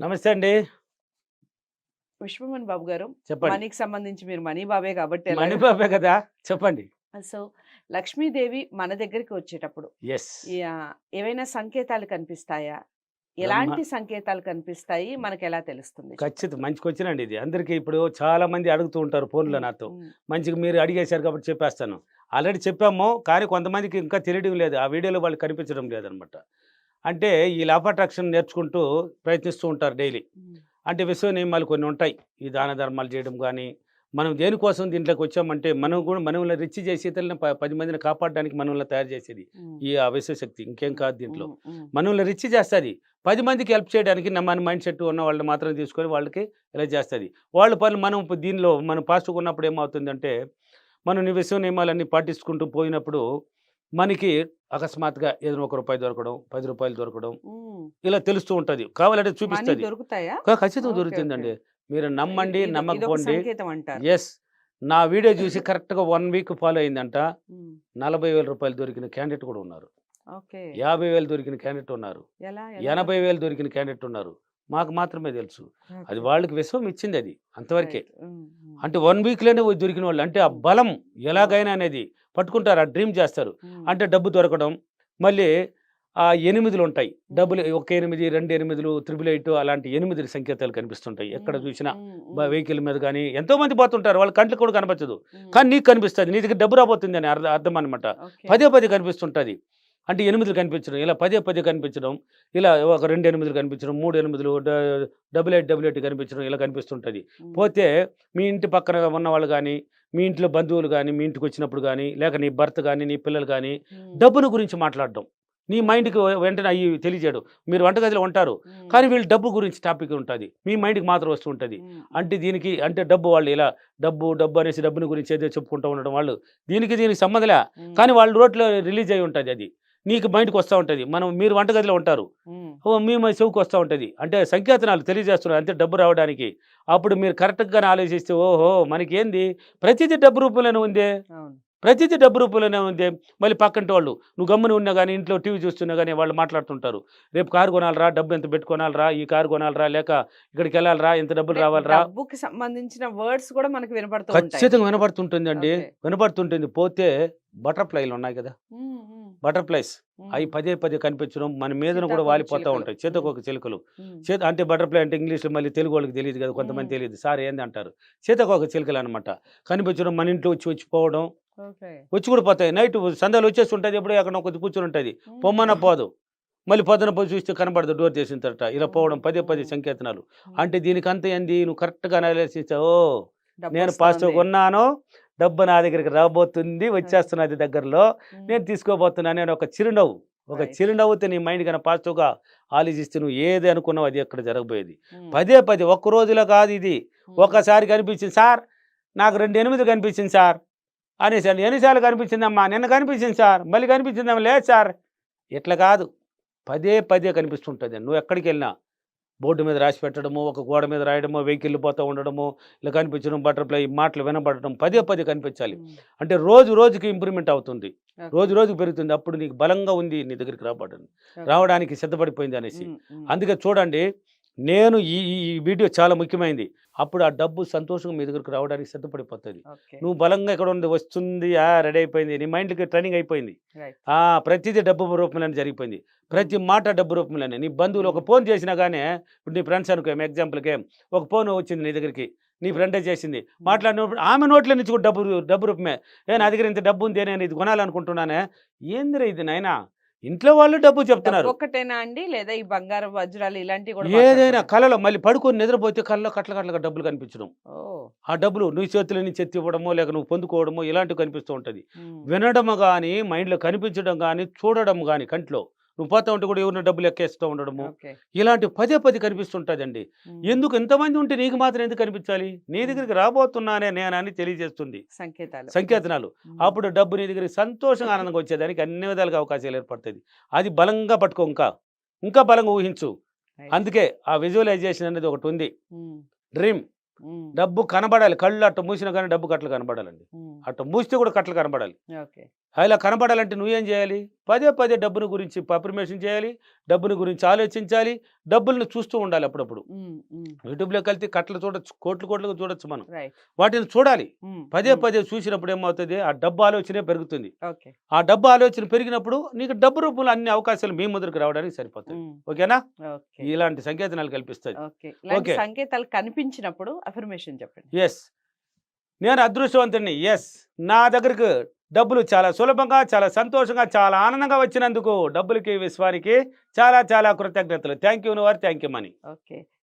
నమస్తే అండి. విశ్వమన్ బాబు గారు చెప్పండి. మనీకి సంబంధించి మీరు మనీ బాబే కాబట్టి ఎలాగ- మణిబాబే కదా? చెప్పండి. సో లక్ష్మీదేవి మన దగ్గరికి వచ్చేటప్పుడు ఏవైనా సంకేతాలు కనిపిస్తాయా? ఎలాంటి సంకేతాలు కనిపిస్తాయి? మనకి ఎలా తెలుస్తుంది ఖచ్చితంగా మంచి క్వశ్చన్ అండి ఇది. అందరికీ ఇప్పుడు చాలా మంది అడుగుతూ ఉంటారు ఫోన్లో నాతో. మంచిగా మీరు అడిగేశారు కాబట్టి చెప్పేస్తాను. ఆల్రెడీ చెప్పాము కానీ కొంతమందికి ఇంకా తెలియడం లేదు. ఆ వీడియోలో వాళ్ళు కనిపించడం లేదనమాట. అంటే ఈ లాఫ్ అట్రాక్షన్ నేర్చుకుంటూ ప్రయత్నిస్తూ ఉంటారు డైలీ అంటే విశ్వ నియమాలు కొన్ని ఉంటాయి. ఈ దాన ధర్మాలు చేయడం కానీ మనం దేనికోసం దీంట్లోకి వచ్చామంటే మనం కూడా మనల్ని రిచ్ చేసి ఇతరులను పది మందిని కాపాడడానికి మనల్ని తయారు చేసేది ఈ ఆ విశ్వశక్తి ఇంకేం కాదు దీంట్లో. మనల్ని రిచ్ చేస్తుంది. పది మందికి హెల్ప్ చేయడానికి మన మైండ్ సెట్ ఉన్న వాళ్ళని మాత్రం తీసుకొని వాళ్ళకి ఇలా చేస్తుంది. వాళ్ళ పనులు మనం దీనిలో మనం పాజిటివ్ ఉన్నప్పుడు ఏమవుతుందంటే మనం విశ్వ నియమాలన్నీ పాటించుకుంటూ పోయినప్పుడు మనకి అకస్మాత్తుగా ఏదైనా ఒక రూపాయి దొరకడం పది రూపాయలు దొరకడం. ఇలా తెలుస్తూ ఉంటుంది కావాలంటే చూపిస్తుంది. ఖచ్చితంగా దొరుకుతుందండి. మీరు నమ్మండి నమ్మకపోండి. ఎస్ నా వీడియో చూసి కరెక్ట్గా వన్ వీక్ ఫాలో అయిందంట. నలభై వేల రూపాయలు దొరికిన క్యాండిడేట్ కూడా ఉన్నారు. యాభై వేలు దొరికిన క్యాండిడేట్ ఉన్నారు. ఎనభై వేలు దొరికిన క్యాండిడేట్ ఉన్నారు. మాకు మాత్రమే తెలుసు. అది వాళ్ళకి విశ్వం ఇచ్చింది అది అంతవరకే. అంటే వన్ వీక్లోనే దొరికిన వాళ్ళు అంటే ఆ బలం ఎలాగైనా అనేది పట్టుకుంటారు ఆ డ్రీమ్ చేస్తారు. అంటే డబ్బు దొరకడం మళ్ళీ ఆ ఎనిమిదిలు ఉంటాయి. డబ్బులు ఒక ఎనిమిది రెండు ఎనిమిదిలు త్రిబుల్ ఎయిట్ అలాంటి ఎనిమిది సంకేతాలు కనిపిస్తుంటాయి. ఎక్కడ చూసినా వెహికల్ మీద కానీ ఎంతో మంది పోతుంటారు వాళ్ళ కంట్లకు కూడా కనపచ్చదు ఉమ్, కానీ నీకు కనిపిస్తుంది నీ దగ్గర డబ్బు రాబోతుంది అని అర్థం అర్థం అనమాట. పదే పదే కనిపిస్తుంటుంది. అంటే ఎనిమిదిలు కనిపించడం ఇలా పదే పదే కనిపించడం ఇలా ఒక రెండు ఎనిమిదిలు కనిపించడం మూడు ఎనిమిదిలు డబుల్ ఎయిట్ డబుల్ ఎయిట్ కనిపించడం ఇలా కనిపిస్తుంటుంది. పోతే మీ ఇంటి పక్కన ఉన్న వాళ్ళు కానీ మీ ఇంట్లో బంధువులు కానీ మీ ఇంటికి వచ్చినప్పుడు కానీ లేక నీ భర్త కానీ నీ పిల్లలు కానీ డబ్బును గురించి మాట్లాడడం. నీ మైండ్కి వెంటనే అయ్యి తెలియజేయడం. మీరు వంటగదిలో ఉంటారు కానీ వీళ్ళు డబ్బు గురించి టాపిక్ ఉంటుంది. మీ మైండ్కి మాత్రం వస్తూ ఉంటుంది అంటే దీనికి అంటే డబ్బు వాళ్ళు ఇలా డబ్బు డబ్బు అనేసి డబ్బుని గురించి ఏదో చెప్పుకుంటూ ఉండడం వాళ్ళు దీనికి దీనికి సంబంధలే కానీ వాళ్ళ రోడ్లో రిలీజ్ అయి ఉంటుంది అది. నీకు మైండ్కి వస్తూ ఉంటుంది. మనం మీరు వంటగదిలో ఉంటారు. మీ మా చెవుకు వస్తూ ఉంటుంది. అంటే సంకేతనాలు తెలియజేస్తున్నారు అంతే డబ్బు రావడానికి. అప్పుడు మీరు కరెక్ట్గా ఆలోచిస్తే ఓహో మనకి ఏంది ప్రతిదీ డబ్బు రూపంలోనే ఉంది. ప్రతిదీ డబ్బు రూపంలోనే ఉంది. మళ్ళీ పక్కంటి వాళ్ళు నువ్వు గమ్మున ఉన్నా కానీ ఇంట్లో టీవీ చూస్తున్నా కానీ వాళ్ళు మాట్లాడుతుంటారు. రేపు కారు కొనాలరా డబ్బు ఎంత పెట్టుకోనాలరా ఈ కారు కొనాలరా లేక ఇక్కడికి వెళ్ళాలరా ఇంత డబ్బులు రావాలరా? డబ్బుకి సంబంధించిన వర్డ్స్ కూడా మనకి వినపడుతూ ఉంటాయి. ఖచ్చితంగా వినపడుతుంటుందండి. ఓకే. వినపడుతుంటుంది. పోతే బటర్ఫ్లైలు ఉన్నాయి కదా. బటర్ఫ్లైస్. అవి పదే పదే కనిపించడం మన మీదన కూడా వాలిపోతూ. ఉంటాయి. చేతకొక చిలుకలు. చేత అంటే బటర్ఫ్లై అంటే ఇంగ్లీష్లో మళ్ళీ తెలుగు వాళ్ళకి తెలియదు కదా కొంతమంది. తెలియదు సార్ ఏంది అంటారు. సీతకొక చిలుకలు అనమాట కనిపించడం మన ఇంట్లో వచ్చి వచ్చి పోవడం ఓకే. వచ్చి కూడా పోతాయి. నైట్ సందాలు వచ్చేసి ఉంటుంది ఎప్పుడో అక్కడ కొద్ది కూర్చొని ఉంటుంది. పొమ్మన పోదు. మళ్ళీ పొద్దున పోయి చూస్తే కనబడదు డోర్ చేసిన తర్వాత. ఇలా పోవడం పదే పదే. సంకేతనాలు. అంటే దీనికి అంత ఏంది? నువ్వు కరెక్ట్గా అనాలిసిస్ ఓ నేను. పాజిటివ్ ఉన్నాను డబ్బు నా దగ్గరికి రాబోతుంది వచ్చేస్తున్నది దగ్గరలో నేను తీసుకోబోతున్నాను నేను ఒక చిరునవ్వు. ఒక. చిరునవ్వుతో నీ మైండ్ కన్నా పాజిటివ్గా ఆలోచిస్తే నువ్వు ఏది అనుకున్నావు అది ఎక్కడ జరగబోయేది. పదే పదే ఒక్క రోజులో కాదు ఇది. ఉమ్, ఒక్కసారి కనిపించింది సార్ నాకు రెండు ఎనిమిది కనిపించింది సార్ అనేసి ఎన్నిసార్లు కనిపించిందమ్మా? నిన్న కనిపించింది సార్ మళ్ళీ కనిపించిందమ్మా లేదు సార్. ఇట్లా కాదు. పదే పదే కనిపిస్తుంటుంది. నువ్వు ఎక్కడికి వెళ్ళినా బోర్డు మీద రాసి పెట్టడము ఒక గోడ మీద రాయడము వెహికల్ పోతూ ఉండడము ఇలా కనిపించడం బటర్ఫ్లై మాటలు వినబడడం పదే పదే కనిపించాలి. అంటే రోజు రోజుకి ఇంప్రూవ్మెంట్ అవుతుంది. రోజు రోజుకి పెరుగుతుంది. అప్పుడు నీకు బలంగా ఉంది నీ దగ్గరికి రాబడండి ఓకే. రావడానికి సిద్ధపడిపోయింది అనేసి. అందుకే చూడండి నేను ఈ ఈ వీడియో చాలా ముఖ్యమైనది అప్పుడు ఆ డబ్బు సంతోషంగా మీ దగ్గరకు రావడానికి సిద్ధపడిపోతుంది. నువ్వు బలంగా ఎక్కడ ఉంది వస్తుంది ఆ రెడీ అయిపోయింది. నీ మైండ్కి ట్రైనింగ్ అయిపోయింది. ఆ ప్రతిదీ డబ్బు రూపంలోనే జరిగిపోయింది. ప్రతి మాట డబ్బు రూపంలోనే. నీ బంధువులు ఒక ఫోన్ చేసినా కానీ ఇప్పుడు నీ ఫ్రెండ్స్ అనుకో ఎగ్జాంపుల్కి ఒక ఫోన్ వచ్చింది నీ దగ్గరికి నీ ఫ్రెండే చేసింది. మాట్లాడినప్పుడు ఆమె నోట్ల నుంచి కూడా డబ్బు డబ్బు రూపమే. ఏ నా దగ్గర ఇంత డబ్బు ఉంది నేను ఇది కొనాలనుకుంటున్నానే. ఏందిరా ఇది నాయనా? ఇంట్లో వాళ్ళు డబ్బు చెప్తున్నారు. ఒక్కటేనా అండి? లేదా ఈ బంగారం వజ్రాలు ఇలాంటివి కూడా ఏదైనా? కళలో మళ్ళీ పడుకొని నిద్రపోతే కళ్ళలో కట్ల కట్లగా డబ్బులు కనిపించడం. ఆ డబ్బులు నీ చేతుల నుంచి ఎత్తి ఇవ్వడమో లేక నువ్వు పొందుకోవడమో ఇలాంటివి కనిపిస్తూ ఉంటుంది. ఉమ్, వినడం కానీ మైండ్లో కనిపించడం కానీ చూడడం కానీ కంట్లో నువ్వు పోతా ఉంటే కూడా ఎవరిని డబ్బులు ఎక్కేస్తూ ఉండడము. ఇలాంటి పదే పదే కనిపిస్తుంటుందండి. ఎందుకు ఎంతమంది ఉంటే నీకు మాత్రం ఎందుకు కనిపించాలి? నీ దగ్గరికి రాబోతున్నానే నేనని తెలియజేస్తుంది. సంకేతనాలు. అప్పుడు డబ్బు నీ దగ్గరికి సంతోషంగా ఆనందంగా వచ్చేదానికి అన్ని విధాలుగా అవకాశాలు ఏర్పడుతుంది అది బలంగా పట్టుకో ఇంకా. ఇంకా బలంగా ఊహించు. అందుకే ఆ విజువలైజేషన్ అనేది ఒకటి ఉంది. డ్రీమ్. డబ్బు కనబడాలి. కళ్ళు అట్ట మూసినా కానీ డబ్బు కట్టలు కనబడాలండి. అట్ట మూస్తే కూడా కట్టలు కనబడాలి. ఇలా కనపడాలంటే నువ్వేం చేయాలి? పదే పదే డబ్బుని గురించి అప్రిమేషన్ చేయాలి డబ్బుని గురించి ఆలోచించాలి డబ్బుల్ని చూస్తూ ఉండాలి అప్పుడప్పుడు. యూట్యూబ్లోకి వెళ్తే కట్టలు చూడొచ్చు కోట్లు కోట్లుగా చూడొచ్చు మనం. వాటిని చూడాలి. పదే పదే చూసినప్పుడు ఏమవుతుంది? ఆ డబ్బు ఆలోచనే పెరుగుతుంది. ఆ డబ్బు ఆలోచన పెరిగినప్పుడు నీకు డబ్బు రూపంలో అన్ని అవకాశాలు మీ ముద్రకు రావడానికి సరిపోతుంది ఓకేనా? ఓకే. ఇలాంటి సంకేతనాలు ఓకే. సంకేతాలు కనిపించినప్పుడు అఫర్మేషన్ చెప్పండి. ఎస్ నేను అదృష్టవంతుడిని ఎస్ నా దగ్గరకు డబ్బులు చాలా సులభంగా చాలా సంతోషంగా చాలా ఆనందంగా వచ్చినందుకు డబ్బులకి విశ్వానికి చాలా చాలా కృతజ్ఞతలు. థ్యాంక్ యూ వారు థ్యాంక్ యూ మనీ ఓకే